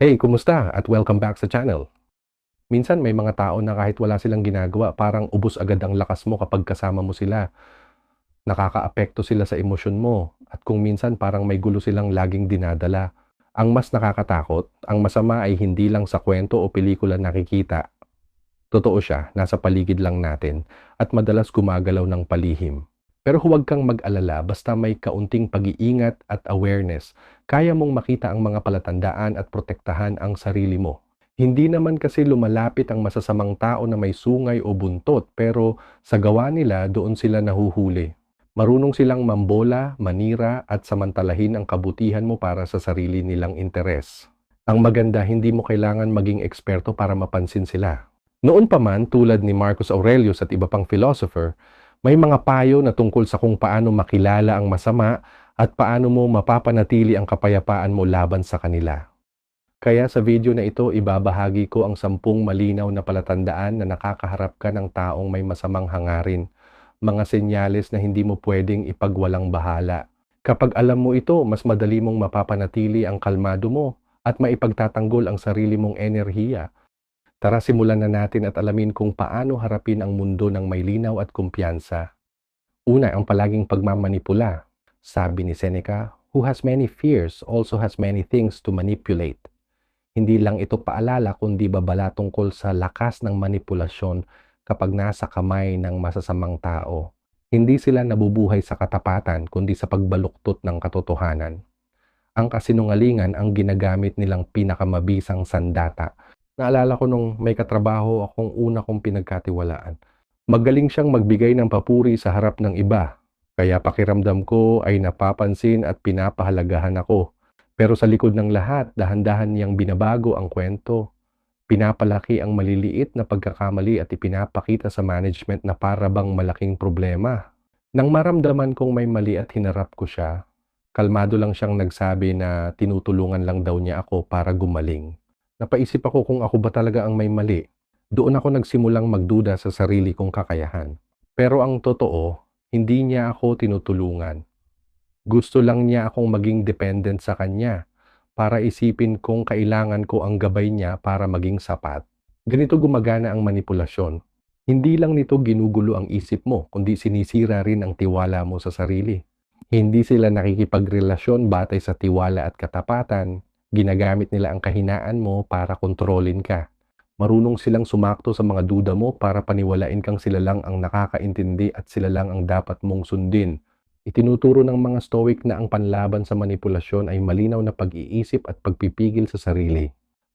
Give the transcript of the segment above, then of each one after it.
Hey, kumusta? At welcome back sa channel. Minsan may mga tao na kahit wala silang ginagawa, parang ubos agad ang lakas mo kapag kasama mo sila. Nakakaapekto sila sa emosyon mo. At kung minsan parang may gulo silang laging dinadala. Ang mas nakakatakot, ang masama ay hindi lang sa kwento o pelikula nakikita. Totoo siya, nasa paligid lang natin at madalas gumagalaw ng palihim. Pero huwag kang mag-alala basta may kaunting pag-iingat at awareness. Kaya mong makita ang mga palatandaan at protektahan ang sarili mo. Hindi naman kasi lumalapit ang masasamang tao na may sungay o buntot pero sa gawa nila doon sila nahuhuli. Marunong silang mambola, manira at samantalahin ang kabutihan mo para sa sarili nilang interes. Ang maganda, hindi mo kailangan maging eksperto para mapansin sila. Noon pa man, tulad ni Marcus Aurelius at iba pang philosopher, may mga payo na tungkol sa kung paano makilala ang masama at paano mo mapapanatili ang kapayapaan mo laban sa kanila. Kaya sa video na ito, ibabahagi ko ang sampung malinaw na palatandaan na nakakaharap ka ng taong may masamang hangarin, mga senyales na hindi mo pwedeng ipagwalang bahala. Kapag alam mo ito, mas madali mong mapapanatili ang kalmado mo at maipagtatanggol ang sarili mong enerhiya Tara simulan na natin at alamin kung paano harapin ang mundo ng may linaw at kumpiyansa. Una, ang palaging pagmamanipula. Sabi ni Seneca, who has many fears also has many things to manipulate. Hindi lang ito paalala kundi babala tungkol sa lakas ng manipulasyon kapag nasa kamay ng masasamang tao. Hindi sila nabubuhay sa katapatan kundi sa pagbaluktot ng katotohanan. Ang kasinungalingan ang ginagamit nilang pinakamabisang sandata Naalala ko nung may katrabaho akong una kong pinagkatiwalaan. Magaling siyang magbigay ng papuri sa harap ng iba. Kaya pakiramdam ko ay napapansin at pinapahalagahan ako. Pero sa likod ng lahat, dahan-dahan niyang binabago ang kwento. Pinapalaki ang maliliit na pagkakamali at ipinapakita sa management na para bang malaking problema. Nang maramdaman kong may mali at hinarap ko siya, kalmado lang siyang nagsabi na tinutulungan lang daw niya ako para gumaling. Napaisip ako kung ako ba talaga ang may mali. Doon ako nagsimulang magduda sa sarili kong kakayahan. Pero ang totoo, hindi niya ako tinutulungan. Gusto lang niya akong maging dependent sa kanya para isipin kung kailangan ko ang gabay niya para maging sapat. Ganito gumagana ang manipulasyon. Hindi lang nito ginugulo ang isip mo, kundi sinisira rin ang tiwala mo sa sarili. Hindi sila nakikipagrelasyon batay sa tiwala at katapatan, Ginagamit nila ang kahinaan mo para kontrolin ka. Marunong silang sumakto sa mga duda mo para paniwalain kang sila lang ang nakakaintindi at sila lang ang dapat mong sundin. Itinuturo ng mga stoic na ang panlaban sa manipulasyon ay malinaw na pag-iisip at pagpipigil sa sarili.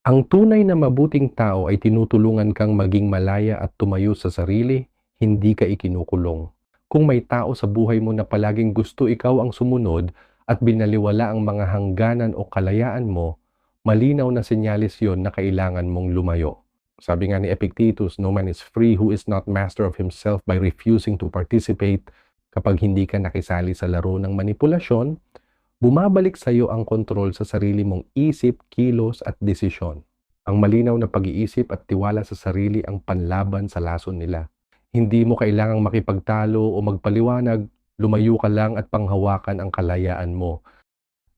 Ang tunay na mabuting tao ay tinutulungan kang maging malaya at tumayo sa sarili, hindi ka ikinukulong. Kung may tao sa buhay mo na palaging gusto ikaw ang sumunod, at binaliwala ang mga hangganan o kalayaan mo, malinaw na senyalis yon na kailangan mong lumayo. Sabi nga ni Epictetus, no man is free who is not master of himself by refusing to participate. Kapag hindi ka nakisali sa laro ng manipulasyon, bumabalik sa iyo ang kontrol sa sarili mong isip, kilos at desisyon. Ang malinaw na pag-iisip at tiwala sa sarili ang panlaban sa lason nila. Hindi mo kailangang makipagtalo o magpaliwanag Lumayo ka lang at panghawakan ang kalayaan mo.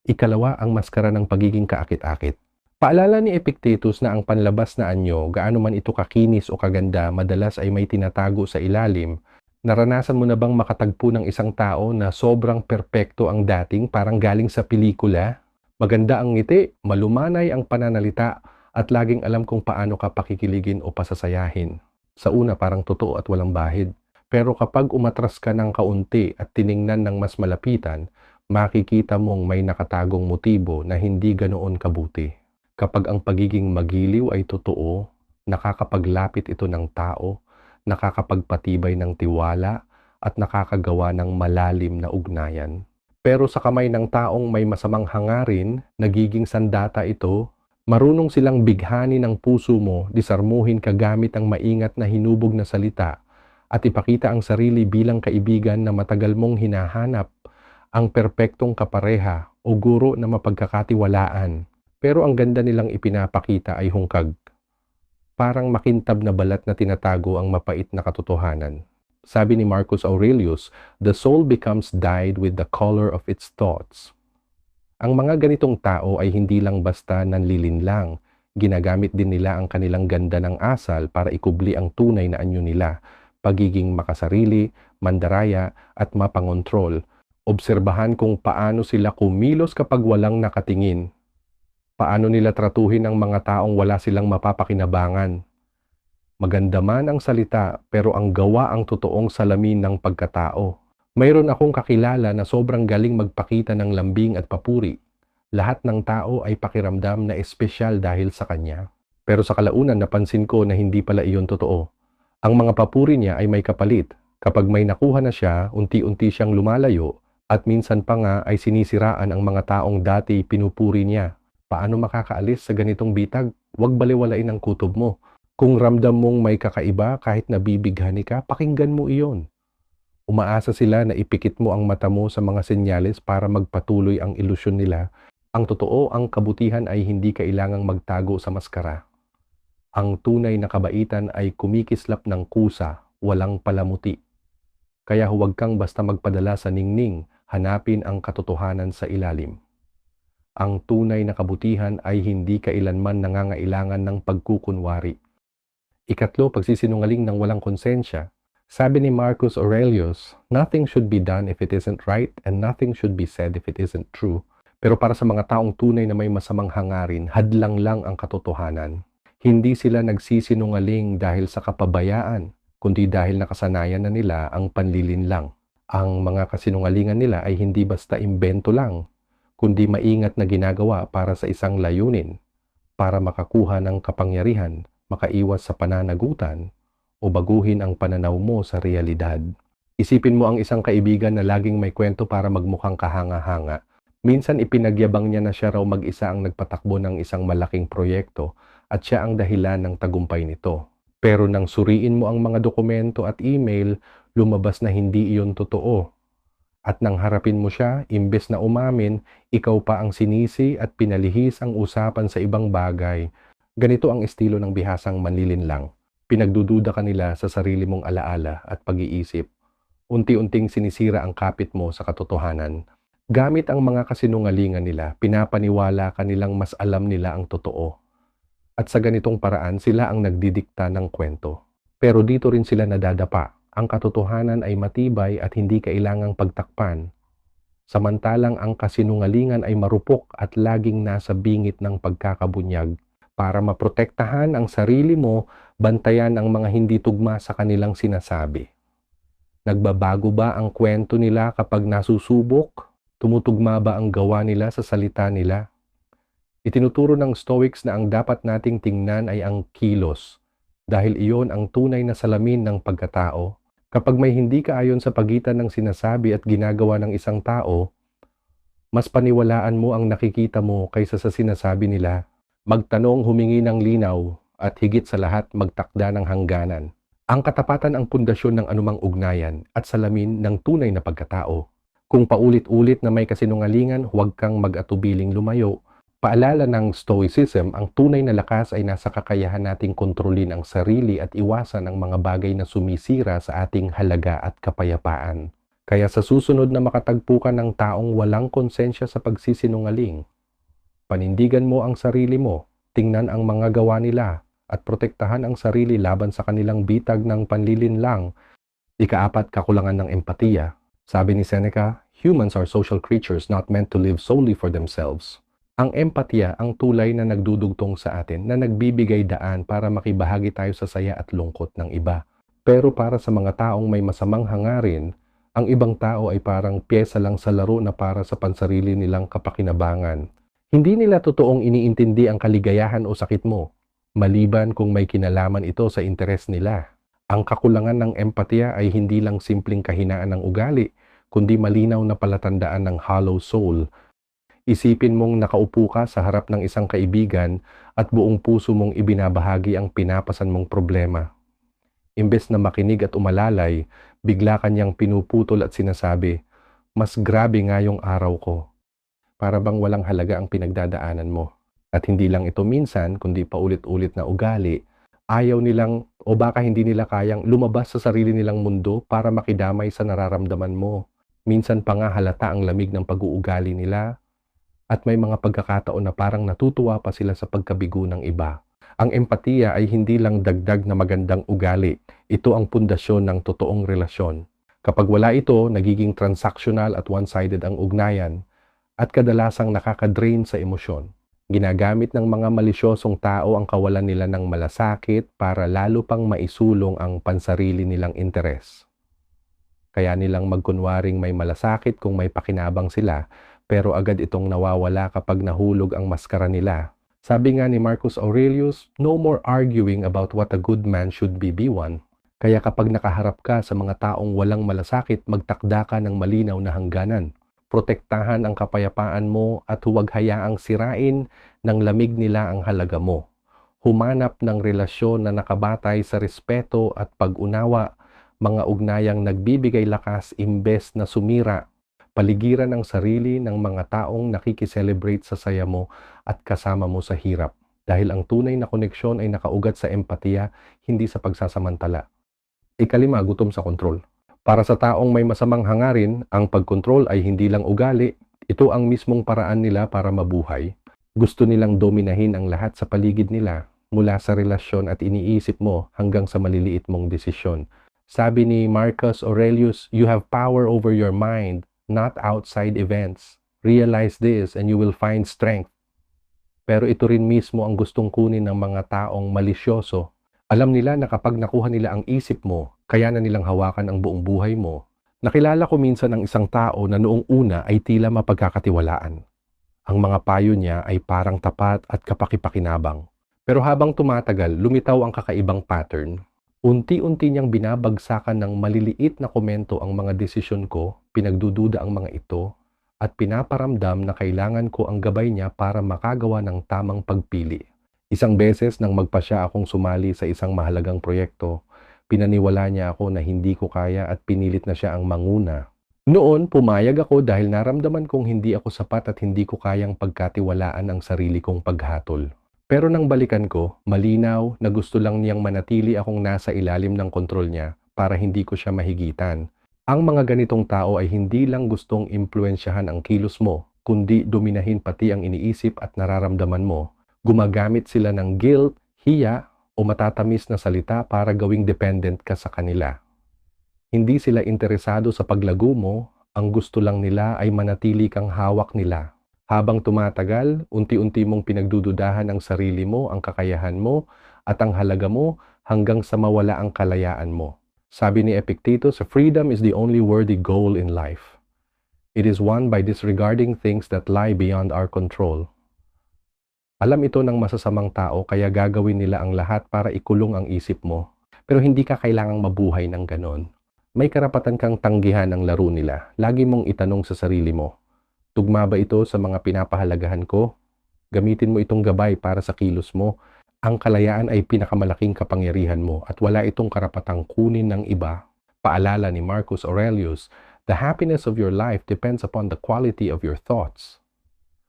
Ikalawa ang maskara ng pagiging kaakit-akit. Paalala ni Epictetus na ang panlabas na anyo, gaano man ito kakinis o kaganda, madalas ay may tinatago sa ilalim. Naranasan mo na bang makatagpo ng isang tao na sobrang perpekto ang dating parang galing sa pelikula? Maganda ang ngiti, malumanay ang pananalita, at laging alam kung paano ka pakikiligin o pasasayahin. Sa una parang totoo at walang bahid. Pero kapag umatras ka ng kaunti at tiningnan ng mas malapitan, makikita mong may nakatagong motibo na hindi ganoon kabuti. Kapag ang pagiging magiliw ay totoo, nakakapaglapit ito ng tao, nakakapagpatibay ng tiwala, at nakakagawa ng malalim na ugnayan. Pero sa kamay ng taong may masamang hangarin, nagiging sandata ito, marunong silang bighani ng puso mo, disarmuhin kagamit ang maingat na hinubog na salita, at ipakita ang sarili bilang kaibigan na matagal mong hinahanap, ang perpektong kapareha o guro na mapagkakatiwalaan. Pero ang ganda nilang ipinapakita ay hungkag. Parang makintab na balat na tinatago ang mapait na katotohanan. Sabi ni Marcus Aurelius, the soul becomes dyed with the color of its thoughts. Ang mga ganitong tao ay hindi lang basta nanlilinlang. Ginagamit din nila ang kanilang ganda ng asal para ikubli ang tunay na anyo nila, pagiging makasarili, mandaraya at mapangontrol. Obserbahan kung paano sila kumilos kapag walang nakatingin. Paano nila tratuhin ang mga taong wala silang mapapakinabangan. Maganda man ang salita pero ang gawa ang totoong salamin ng pagkatao. Mayroon akong kakilala na sobrang galing magpakita ng lambing at papuri. Lahat ng tao ay pakiramdam na espesyal dahil sa kanya. Pero sa kalaunan napansin ko na hindi pala iyon totoo. Ang mga papuri niya ay may kapalit. Kapag may nakuha na siya, unti-unti siyang lumalayo at minsan pa nga ay sinisiraan ang mga taong dati pinupuri niya. Paano makakaalis sa ganitong bitag? Huwag baliwalain ang kutob mo. Kung ramdam mong may kakaiba kahit nabibighani ka, pakinggan mo iyon. Umaasa sila na ipikit mo ang mata mo sa mga senyales para magpatuloy ang ilusyon nila. Ang totoo, ang kabutihan ay hindi kailangang magtago sa maskara. Ang tunay na kabaitan ay kumikislap ng kusa, walang palamuti. Kaya huwag kang basta magpadala sa ningning, hanapin ang katotohanan sa ilalim. Ang tunay na kabutihan ay hindi kailanman nangangailangan ng pagkukunwari. Ikatlo, pagsisinungaling ng walang konsensya. Sabi ni Marcus Aurelius, nothing should be done if it isn't right and nothing should be said if it isn't true. Pero para sa mga taong tunay na may masamang hangarin, hadlang lang ang katotohanan. Hindi sila nagsisinungaling dahil sa kapabayaan, kundi dahil nakasanayan na nila ang panlilinlang. Ang mga kasinungalingan nila ay hindi basta imbento lang, kundi maingat na ginagawa para sa isang layunin, para makakuha ng kapangyarihan makaiwas sa pananagutan o baguhin ang pananaw mo sa realidad. Isipin mo ang isang kaibigan na laging may kwento para magmukhang kahanga-hanga. Minsan ipinagyabang niya na siya raw mag-isa ang nagpatakbo ng isang malaking proyekto at siya ang dahilan ng tagumpay nito. Pero nang suriin mo ang mga dokumento at email, lumabas na hindi iyon totoo. At nang harapin mo siya, imbes na umamin, ikaw pa ang sinisi at pinalihis ang usapan sa ibang bagay Ganito ang estilo ng bihasang manlilinlang. Pinagdududa ka nila sa sarili mong alaala at pag-iisip. Unti-unting sinisira ang kapit mo sa katotohanan. Gamit ang mga kasinungalingan nila, pinapaniwala ka nilang mas alam nila ang totoo. At sa ganitong paraan, sila ang nagdidikta ng kwento. Pero dito rin sila nadadapa. Ang katotohanan ay matibay at hindi kailangang pagtakpan. Samantalang ang kasinungalingan ay marupok at laging nasa bingit ng pagkakabunyag para maprotektahan ang sarili mo, bantayan ang mga hindi tugma sa kanilang sinasabi. Nagbabago ba ang kwento nila kapag nasusubok? Tumutugma ba ang gawa nila sa salita nila? Itinuturo ng Stoics na ang dapat nating tingnan ay ang kilos, dahil iyon ang tunay na salamin ng pagkatao. Kapag may hindi kaayon sa pagitan ng sinasabi at ginagawa ng isang tao, mas paniwalaan mo ang nakikita mo kaysa sa sinasabi nila magtanong humingi ng linaw at higit sa lahat magtakda ng hangganan. Ang katapatan ang pundasyon ng anumang ugnayan at salamin ng tunay na pagkatao. Kung paulit-ulit na may kasinungalingan, huwag kang mag-atubiling lumayo. Paalala ng Stoicism, ang tunay na lakas ay nasa kakayahan nating kontrolin ang sarili at iwasan ang mga bagay na sumisira sa ating halaga at kapayapaan. Kaya sa susunod na makatagpo ka ng taong walang konsensya sa pagsisinungaling, Panindigan mo ang sarili mo, tingnan ang mga gawa nila, at protektahan ang sarili laban sa kanilang bitag ng panlilinlang. Ikaapat, kakulangan ng empatiya. Sabi ni Seneca, humans are social creatures not meant to live solely for themselves. Ang empatiya ang tulay na nagdudugtong sa atin na nagbibigay daan para makibahagi tayo sa saya at lungkot ng iba. Pero para sa mga taong may masamang hangarin, ang ibang tao ay parang pyesa lang sa laro na para sa pansarili nilang kapakinabangan. Hindi nila totoong iniintindi ang kaligayahan o sakit mo, maliban kung may kinalaman ito sa interes nila. Ang kakulangan ng empatiya ay hindi lang simpleng kahinaan ng ugali, kundi malinaw na palatandaan ng hollow soul. Isipin mong nakaupo ka sa harap ng isang kaibigan at buong puso mong ibinabahagi ang pinapasan mong problema. Imbes na makinig at umalalay, bigla kanyang pinuputol at sinasabi, mas grabe nga yung araw ko para bang walang halaga ang pinagdadaanan mo. At hindi lang ito minsan, kundi paulit-ulit na ugali, ayaw nilang o baka hindi nila kayang lumabas sa sarili nilang mundo para makidamay sa nararamdaman mo. Minsan pa nga halata ang lamig ng pag-uugali nila. At may mga pagkakataon na parang natutuwa pa sila sa pagkabigo ng iba. Ang empatiya ay hindi lang dagdag na magandang ugali. Ito ang pundasyon ng totoong relasyon. Kapag wala ito, nagiging transactional at one-sided ang ugnayan at kadalasang nakakadrain sa emosyon. Ginagamit ng mga malisyosong tao ang kawalan nila ng malasakit para lalo pang maisulong ang pansarili nilang interes. Kaya nilang magkunwaring may malasakit kung may pakinabang sila, pero agad itong nawawala kapag nahulog ang maskara nila. Sabi nga ni Marcus Aurelius, no more arguing about what a good man should be B1. Kaya kapag nakaharap ka sa mga taong walang malasakit, magtakda ka ng malinaw na hangganan protektahan ang kapayapaan mo at huwag hayaang sirain ng lamig nila ang halaga mo. Humanap ng relasyon na nakabatay sa respeto at pag-unawa, mga ugnayang nagbibigay lakas imbes na sumira, paligiran ang sarili ng mga taong nakikiselebrate sa saya mo at kasama mo sa hirap. Dahil ang tunay na koneksyon ay nakaugat sa empatiya, hindi sa pagsasamantala. Ikalima, gutom sa kontrol. Para sa taong may masamang hangarin, ang pagkontrol ay hindi lang ugali, ito ang mismong paraan nila para mabuhay. Gusto nilang dominahin ang lahat sa paligid nila, mula sa relasyon at iniisip mo hanggang sa maliliit mong desisyon. Sabi ni Marcus Aurelius, you have power over your mind, not outside events. Realize this and you will find strength. Pero ito rin mismo ang gustong kunin ng mga taong malisyoso alam nila na kapag nakuha nila ang isip mo, kaya na nilang hawakan ang buong buhay mo. Nakilala ko minsan ang isang tao na noong una ay tila mapagkakatiwalaan. Ang mga payo niya ay parang tapat at kapakipakinabang. Pero habang tumatagal, lumitaw ang kakaibang pattern. Unti-unti niyang binabagsakan ng maliliit na komento ang mga desisyon ko, pinagdududa ang mga ito, at pinaparamdam na kailangan ko ang gabay niya para makagawa ng tamang pagpili. Isang beses nang magpasya akong sumali sa isang mahalagang proyekto, pinaniwala niya ako na hindi ko kaya at pinilit na siya ang manguna. Noon, pumayag ako dahil naramdaman kong hindi ako sapat at hindi ko kayang pagkatiwalaan ang sarili kong paghatol. Pero nang balikan ko, malinaw na gusto lang niyang manatili akong nasa ilalim ng kontrol niya para hindi ko siya mahigitan. Ang mga ganitong tao ay hindi lang gustong impluensyahan ang kilos mo, kundi dominahin pati ang iniisip at nararamdaman mo gumagamit sila ng guilt, hiya, o matatamis na salita para gawing dependent ka sa kanila. Hindi sila interesado sa paglago mo, ang gusto lang nila ay manatili kang hawak nila. Habang tumatagal, unti-unti mong pinagdududahan ang sarili mo, ang kakayahan mo, at ang halaga mo hanggang sa mawala ang kalayaan mo. Sabi ni Epictetus, freedom is the only worthy goal in life. It is won by disregarding things that lie beyond our control. Alam ito ng masasamang tao kaya gagawin nila ang lahat para ikulong ang isip mo. Pero hindi ka kailangang mabuhay ng ganon. May karapatan kang tanggihan ang laro nila. Lagi mong itanong sa sarili mo, tugma ba ito sa mga pinapahalagahan ko? Gamitin mo itong gabay para sa kilos mo. Ang kalayaan ay pinakamalaking kapangyarihan mo at wala itong karapatang kunin ng iba. Paalala ni Marcus Aurelius, the happiness of your life depends upon the quality of your thoughts.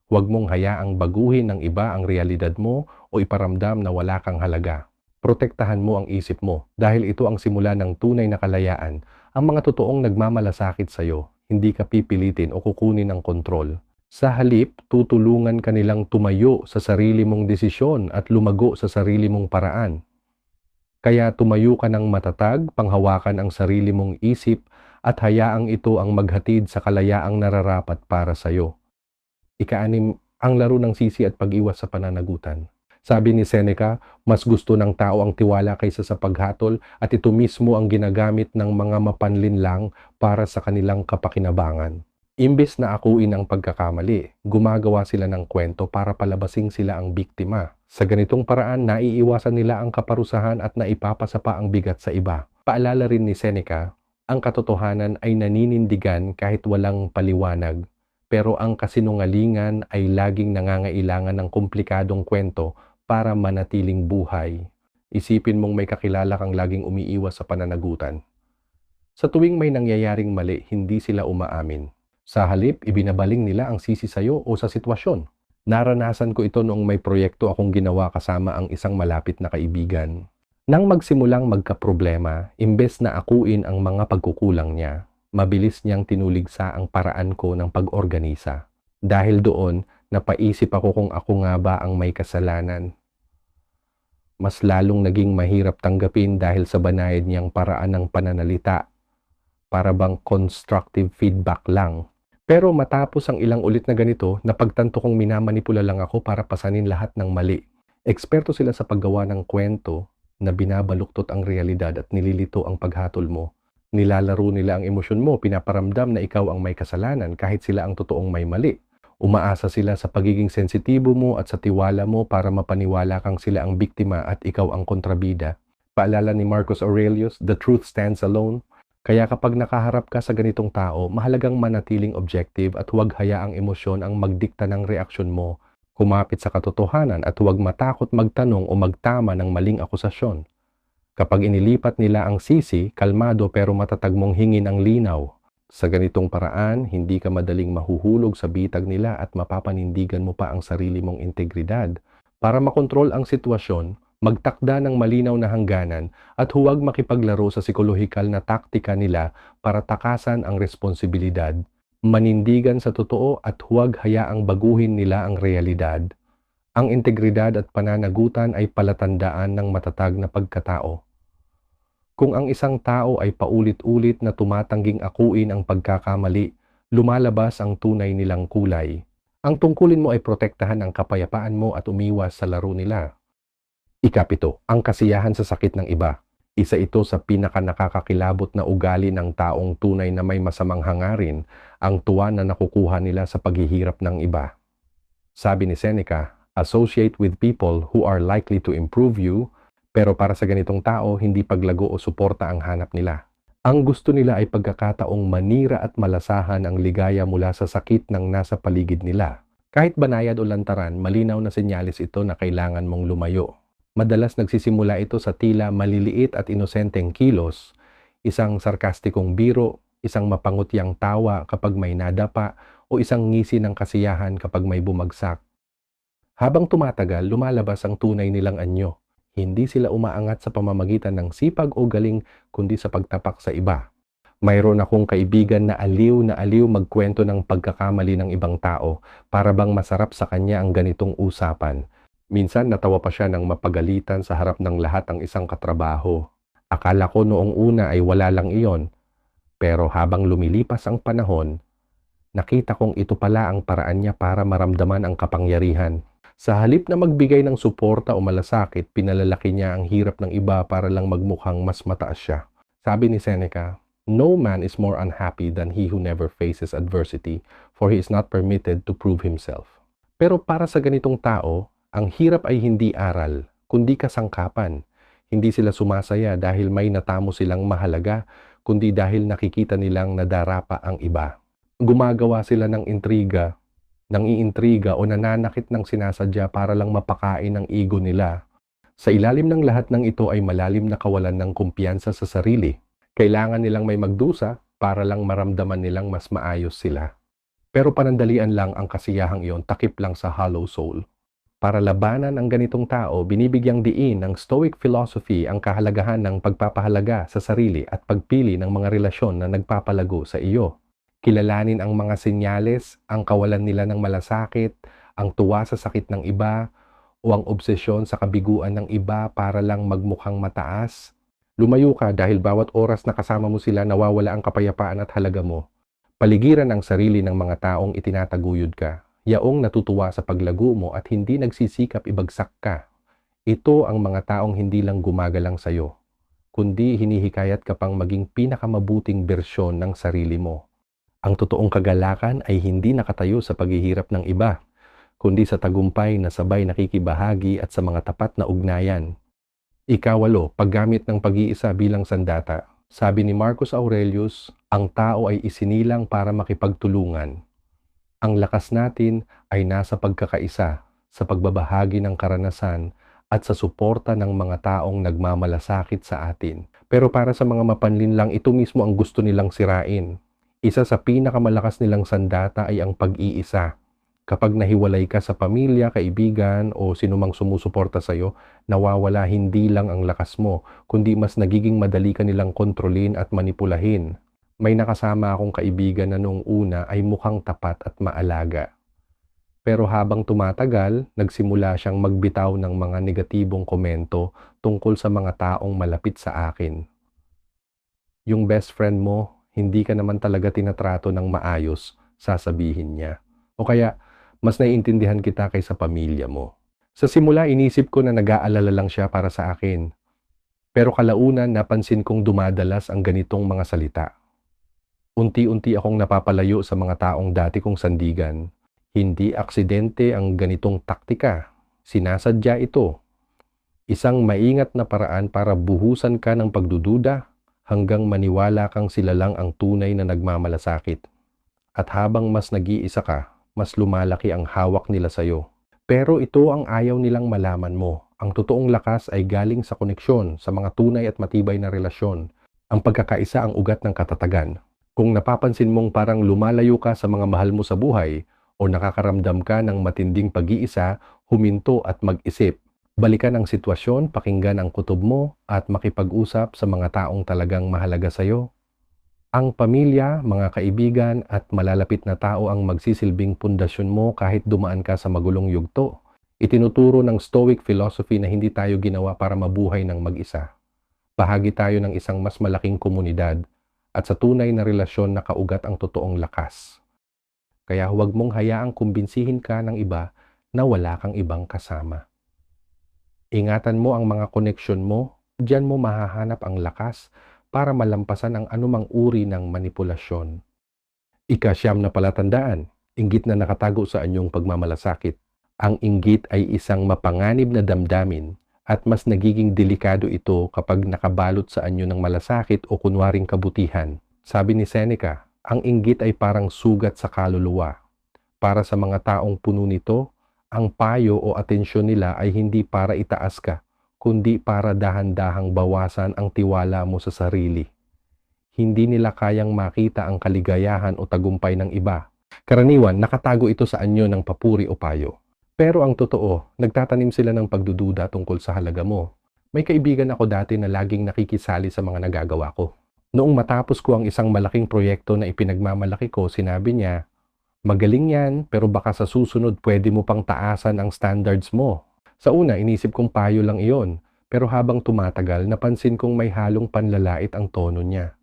Huwag mong hayaang baguhin ng iba ang realidad mo o iparamdam na wala kang halaga. Protektahan mo ang isip mo dahil ito ang simula ng tunay na kalayaan. Ang mga totoong nagmamalasakit sa iyo, hindi ka pipilitin o kukunin ng kontrol. Sa halip, tutulungan ka nilang tumayo sa sarili mong desisyon at lumago sa sarili mong paraan. Kaya tumayo ka ng matatag, panghawakan ang sarili mong isip at hayaang ito ang maghatid sa kalayaang nararapat para sa iyo. Ikaanim, ang laro ng sisi at pag-iwas sa pananagutan. Sabi ni Seneca, mas gusto ng tao ang tiwala kaysa sa paghatol at ito mismo ang ginagamit ng mga mapanlinlang para sa kanilang kapakinabangan. Imbes na akuin ang pagkakamali, gumagawa sila ng kwento para palabasing sila ang biktima. Sa ganitong paraan, naiiwasan nila ang kaparusahan at naipapasa pa ang bigat sa iba. Paalala rin ni Seneca, ang katotohanan ay naninindigan kahit walang paliwanag pero ang kasinungalingan ay laging nangangailangan ng komplikadong kwento para manatiling buhay. Isipin mong may kakilala kang laging umiiwas sa pananagutan. Sa tuwing may nangyayaring mali, hindi sila umaamin. Sa halip, ibinabaling nila ang sisi sayo o sa sitwasyon. Naranasan ko ito noong may proyekto akong ginawa kasama ang isang malapit na kaibigan. Nang magsimulang magkaproblema, imbes na akuin ang mga pagkukulang niya, mabilis niyang tinuligsa ang paraan ko ng pag-organisa. Dahil doon, Napaisip ako kung ako nga ba ang may kasalanan. Mas lalong naging mahirap tanggapin dahil sa banayad niyang paraan ng pananalita. Para bang constructive feedback lang. Pero matapos ang ilang ulit na ganito, napagtanto kong minamanipula lang ako para pasanin lahat ng mali. Eksperto sila sa paggawa ng kwento na binabaluktot ang realidad at nililito ang paghatol mo. Nilalaro nila ang emosyon mo, pinaparamdam na ikaw ang may kasalanan kahit sila ang totoong may mali. Umaasa sila sa pagiging sensitibo mo at sa tiwala mo para mapaniwala kang sila ang biktima at ikaw ang kontrabida. Paalala ni Marcus Aurelius, the truth stands alone. Kaya kapag nakaharap ka sa ganitong tao, mahalagang manatiling objective at huwag hayaang emosyon ang magdikta ng reaksyon mo. Kumapit sa katotohanan at huwag matakot magtanong o magtama ng maling akusasyon. Kapag inilipat nila ang sisi, kalmado pero matatag mong hingin ang linaw. Sa ganitong paraan, hindi ka madaling mahuhulog sa bitag nila at mapapanindigan mo pa ang sarili mong integridad. Para makontrol ang sitwasyon, magtakda ng malinaw na hangganan at huwag makipaglaro sa psikolohikal na taktika nila para takasan ang responsibilidad. Manindigan sa totoo at huwag hayaang baguhin nila ang realidad. Ang integridad at pananagutan ay palatandaan ng matatag na pagkatao. Kung ang isang tao ay paulit-ulit na tumatangging akuin ang pagkakamali, lumalabas ang tunay nilang kulay. Ang tungkulin mo ay protektahan ang kapayapaan mo at umiwas sa laro nila. Ikapito, ang kasiyahan sa sakit ng iba. Isa ito sa pinaka nakakakilabot na ugali ng taong tunay na may masamang hangarin, ang tuwa na nakukuha nila sa paghihirap ng iba. Sabi ni Seneca, associate with people who are likely to improve you pero para sa ganitong tao, hindi paglago o suporta ang hanap nila. Ang gusto nila ay pagkakataong manira at malasahan ang ligaya mula sa sakit ng nasa paligid nila. Kahit banayad o lantaran, malinaw na senyalis ito na kailangan mong lumayo. Madalas nagsisimula ito sa tila maliliit at inosenteng kilos, isang sarkastikong biro, isang mapangutyang tawa kapag may nadapa, o isang ngisi ng kasiyahan kapag may bumagsak. Habang tumatagal, lumalabas ang tunay nilang anyo. Hindi sila umaangat sa pamamagitan ng sipag o galing kundi sa pagtapak sa iba. Mayroon akong kaibigan na aliw na aliw magkwento ng pagkakamali ng ibang tao para bang masarap sa kanya ang ganitong usapan. Minsan natawa pa siya ng mapagalitan sa harap ng lahat ang isang katrabaho. Akala ko noong una ay wala lang iyon. Pero habang lumilipas ang panahon, nakita kong ito pala ang paraan niya para maramdaman ang kapangyarihan. Sa halip na magbigay ng suporta o malasakit, pinalalaki niya ang hirap ng iba para lang magmukhang mas mataas siya. Sabi ni Seneca, No man is more unhappy than he who never faces adversity, for he is not permitted to prove himself. Pero para sa ganitong tao, ang hirap ay hindi aral, kundi kasangkapan. Hindi sila sumasaya dahil may natamo silang mahalaga, kundi dahil nakikita nilang nadarapa ang iba. Gumagawa sila ng intriga nang iintriga o nananakit ng sinasadya para lang mapakain ang ego nila. Sa ilalim ng lahat ng ito ay malalim na kawalan ng kumpiyansa sa sarili. Kailangan nilang may magdusa para lang maramdaman nilang mas maayos sila. Pero panandalian lang ang kasiyahang iyon takip lang sa hollow soul. Para labanan ang ganitong tao, binibigyang diin ng Stoic philosophy ang kahalagahan ng pagpapahalaga sa sarili at pagpili ng mga relasyon na nagpapalago sa iyo. Kilalanin ang mga senyales, ang kawalan nila ng malasakit, ang tuwa sa sakit ng iba, o ang obsesyon sa kabiguan ng iba para lang magmukhang mataas. Lumayo ka dahil bawat oras na kasama mo sila nawawala ang kapayapaan at halaga mo. Paligiran ang sarili ng mga taong itinataguyod ka. Yaong natutuwa sa paglago mo at hindi nagsisikap ibagsak ka. Ito ang mga taong hindi lang gumagalang sa'yo, kundi hinihikayat ka pang maging pinakamabuting bersyon ng sarili mo. Ang totoong kagalakan ay hindi nakatayo sa paghihirap ng iba, kundi sa tagumpay na sabay nakikibahagi at sa mga tapat na ugnayan. Ikawalo, paggamit ng pag-iisa bilang sandata. Sabi ni Marcus Aurelius, ang tao ay isinilang para makipagtulungan. Ang lakas natin ay nasa pagkakaisa, sa pagbabahagi ng karanasan at sa suporta ng mga taong nagmamalasakit sa atin. Pero para sa mga mapanlin lang, ito mismo ang gusto nilang sirain. Isa sa pinakamalakas nilang sandata ay ang pag-iisa. Kapag nahiwalay ka sa pamilya, kaibigan o sinumang sumusuporta sa iyo, nawawala hindi lang ang lakas mo, kundi mas nagiging madali ka nilang kontrolin at manipulahin. May nakasama akong kaibigan na noong una ay mukhang tapat at maalaga. Pero habang tumatagal, nagsimula siyang magbitaw ng mga negatibong komento tungkol sa mga taong malapit sa akin. Yung best friend mo, hindi ka naman talaga tinatrato ng maayos, sasabihin niya. O kaya, mas naiintindihan kita kaysa pamilya mo. Sa simula, inisip ko na nag-aalala lang siya para sa akin. Pero kalaunan, napansin kong dumadalas ang ganitong mga salita. Unti-unti akong napapalayo sa mga taong dati kong sandigan. Hindi aksidente ang ganitong taktika. Sinasadya ito. Isang maingat na paraan para buhusan ka ng pagdududa hanggang maniwala kang sila lang ang tunay na nagmamalasakit. At habang mas nag-iisa ka, mas lumalaki ang hawak nila sa'yo. Pero ito ang ayaw nilang malaman mo. Ang totoong lakas ay galing sa koneksyon, sa mga tunay at matibay na relasyon. Ang pagkakaisa ang ugat ng katatagan. Kung napapansin mong parang lumalayo ka sa mga mahal mo sa buhay o nakakaramdam ka ng matinding pag-iisa, huminto at mag-isip. Balikan ang sitwasyon, pakinggan ang kutob mo at makipag-usap sa mga taong talagang mahalaga sa iyo. Ang pamilya, mga kaibigan at malalapit na tao ang magsisilbing pundasyon mo kahit dumaan ka sa magulong yugto. Itinuturo ng Stoic philosophy na hindi tayo ginawa para mabuhay ng mag-isa. Bahagi tayo ng isang mas malaking komunidad at sa tunay na relasyon na kaugat ang totoong lakas. Kaya huwag mong hayaang kumbinsihin ka ng iba na wala kang ibang kasama. Ingatan mo ang mga koneksyon mo, diyan mo mahahanap ang lakas para malampasan ang anumang uri ng manipulasyon. Ikasyam na palatandaan, inggit na nakatago sa anyong pagmamalasakit. Ang inggit ay isang mapanganib na damdamin at mas nagiging delikado ito kapag nakabalot sa anyo ng malasakit o kunwaring kabutihan. Sabi ni Seneca, ang inggit ay parang sugat sa kaluluwa. Para sa mga taong puno nito, ang payo o atensyon nila ay hindi para itaas ka, kundi para dahan-dahang bawasan ang tiwala mo sa sarili. Hindi nila kayang makita ang kaligayahan o tagumpay ng iba. Karaniwan, nakatago ito sa anyo ng papuri o payo. Pero ang totoo, nagtatanim sila ng pagdududa tungkol sa halaga mo. May kaibigan ako dati na laging nakikisali sa mga nagagawa ko. Noong matapos ko ang isang malaking proyekto na ipinagmamalaki ko, sinabi niya, Magaling yan, pero baka sa susunod pwede mo pang taasan ang standards mo. Sa una, inisip kong payo lang iyon, pero habang tumatagal, napansin kong may halong panlalait ang tono niya.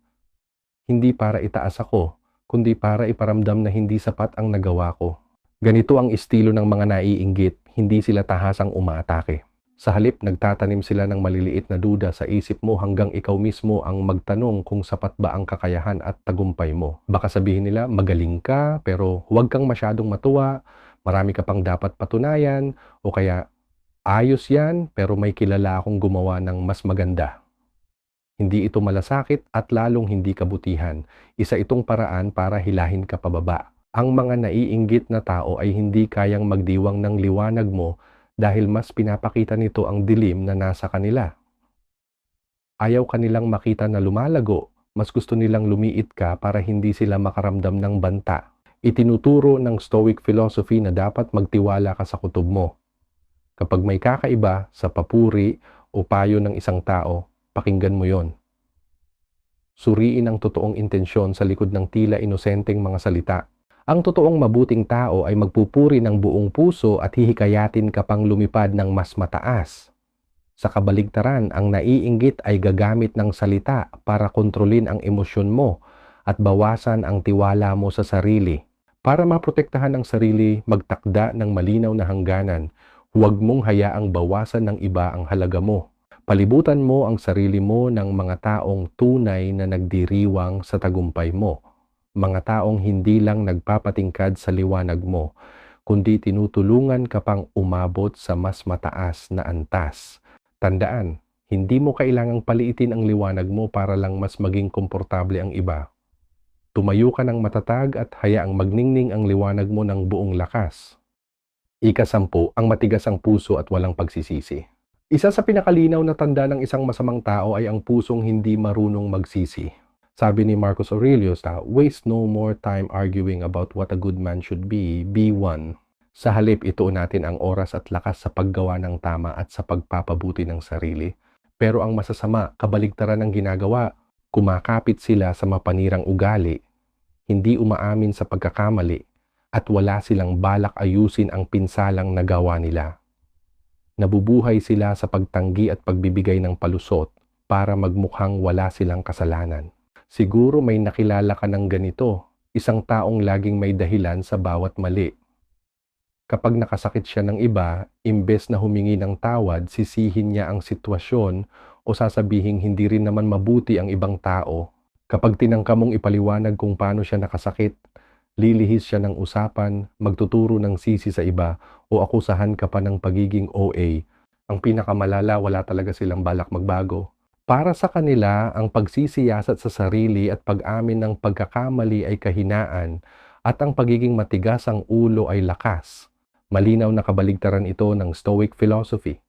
Hindi para itaas ako, kundi para iparamdam na hindi sapat ang nagawa ko. Ganito ang estilo ng mga naiinggit, hindi sila tahasang umaatake. Sa halip, nagtatanim sila ng maliliit na duda sa isip mo hanggang ikaw mismo ang magtanong kung sapat ba ang kakayahan at tagumpay mo. Baka sabihin nila, magaling ka, pero huwag kang masyadong matuwa, marami ka pang dapat patunayan, o kaya, ayos yan, pero may kilala akong gumawa ng mas maganda. Hindi ito malasakit at lalong hindi kabutihan. Isa itong paraan para hilahin ka pababa. Ang mga naiinggit na tao ay hindi kayang magdiwang ng liwanag mo dahil mas pinapakita nito ang dilim na nasa kanila. Ayaw kanilang makita na lumalago, mas gusto nilang lumiit ka para hindi sila makaramdam ng banta. Itinuturo ng Stoic philosophy na dapat magtiwala ka sa kutob mo. Kapag may kakaiba sa papuri o payo ng isang tao, pakinggan mo yon. Suriin ang totoong intensyon sa likod ng tila inosenteng mga salita ang totoong mabuting tao ay magpupuri ng buong puso at hihikayatin ka pang lumipad ng mas mataas. Sa kabaligtaran, ang naiinggit ay gagamit ng salita para kontrolin ang emosyon mo at bawasan ang tiwala mo sa sarili. Para maprotektahan ang sarili, magtakda ng malinaw na hangganan. Huwag mong hayaang bawasan ng iba ang halaga mo. Palibutan mo ang sarili mo ng mga taong tunay na nagdiriwang sa tagumpay mo mga taong hindi lang nagpapatingkad sa liwanag mo, kundi tinutulungan ka pang umabot sa mas mataas na antas. Tandaan, hindi mo kailangang paliitin ang liwanag mo para lang mas maging komportable ang iba. Tumayo ka ng matatag at hayaang magningning ang liwanag mo ng buong lakas. Ikasampu, ang matigas ang puso at walang pagsisisi. Isa sa pinakalinaw na tanda ng isang masamang tao ay ang pusong hindi marunong magsisi. Sabi ni Marcus Aurelius na, waste no more time arguing about what a good man should be, be one. Sa halip, ituon natin ang oras at lakas sa paggawa ng tama at sa pagpapabuti ng sarili. Pero ang masasama, kabaligtaran ng ginagawa, kumakapit sila sa mapanirang ugali, hindi umaamin sa pagkakamali, at wala silang balak ayusin ang pinsalang nagawa nila. Nabubuhay sila sa pagtanggi at pagbibigay ng palusot para magmukhang wala silang kasalanan. Siguro may nakilala ka ng ganito, isang taong laging may dahilan sa bawat mali. Kapag nakasakit siya ng iba, imbes na humingi ng tawad, sisihin niya ang sitwasyon o sasabihing hindi rin naman mabuti ang ibang tao. Kapag tinangka mong ipaliwanag kung paano siya nakasakit, lilihis siya ng usapan, magtuturo ng sisi sa iba o akusahan ka pa ng pagiging OA. Ang pinakamalala, wala talaga silang balak magbago. Para sa kanila, ang pagsisiyasat sa sarili at pag-amin ng pagkakamali ay kahinaan at ang pagiging matigas ang ulo ay lakas. Malinaw na kabaligtaran ito ng Stoic philosophy.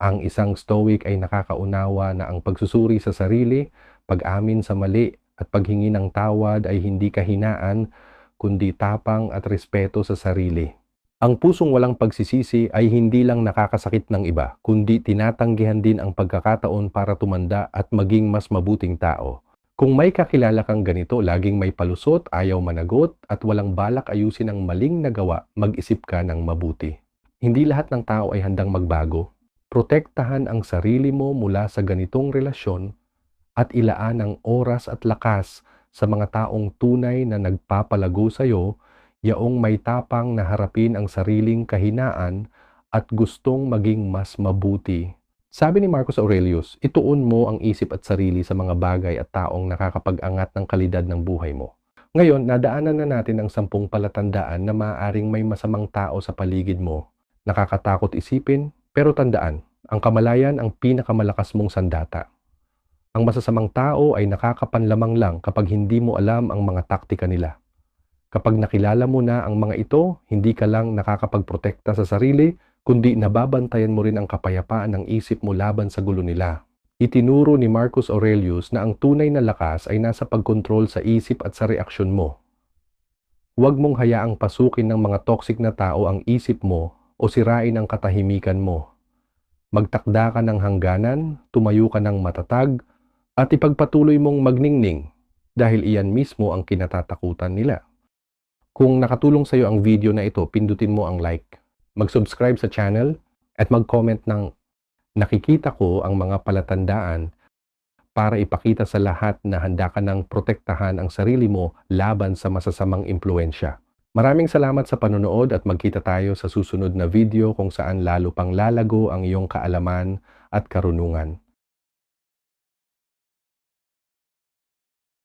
Ang isang Stoic ay nakakaunawa na ang pagsusuri sa sarili, pag-amin sa mali at paghingi ng tawad ay hindi kahinaan kundi tapang at respeto sa sarili. Ang pusong walang pagsisisi ay hindi lang nakakasakit ng iba, kundi tinatanggihan din ang pagkakataon para tumanda at maging mas mabuting tao. Kung may kakilala kang ganito, laging may palusot, ayaw managot, at walang balak ayusin ang maling nagawa, mag-isip ka ng mabuti. Hindi lahat ng tao ay handang magbago. Protektahan ang sarili mo mula sa ganitong relasyon at ilaan ang oras at lakas sa mga taong tunay na nagpapalago sa iyo, yaong may tapang na harapin ang sariling kahinaan at gustong maging mas mabuti sabi ni Marcus Aurelius, ituon mo ang isip at sarili sa mga bagay at taong nakakapag-angat ng kalidad ng buhay mo. Ngayon, nadaanan na natin ang sampung palatandaan na maaaring may masamang tao sa paligid mo. Nakakatakot isipin, pero tandaan, ang kamalayan ang pinakamalakas mong sandata. Ang masasamang tao ay nakakapanlamang lang kapag hindi mo alam ang mga taktika nila. Kapag nakilala mo na ang mga ito, hindi ka lang nakakapagprotekta sa sarili, kundi nababantayan mo rin ang kapayapaan ng isip mo laban sa gulo nila. Itinuro ni Marcus Aurelius na ang tunay na lakas ay nasa pagkontrol sa isip at sa reaksyon mo. Huwag mong hayaang pasukin ng mga toxic na tao ang isip mo o sirain ang katahimikan mo. Magtakda ka ng hangganan, tumayo ka ng matatag, at ipagpatuloy mong magningning dahil iyan mismo ang kinatatakutan nila. Kung nakatulong sa iyo ang video na ito, pindutin mo ang like mag-subscribe sa channel at mag-comment ng nakikita ko ang mga palatandaan para ipakita sa lahat na handa ka ng protektahan ang sarili mo laban sa masasamang impluensya. Maraming salamat sa panonood at magkita tayo sa susunod na video kung saan lalo pang lalago ang iyong kaalaman at karunungan.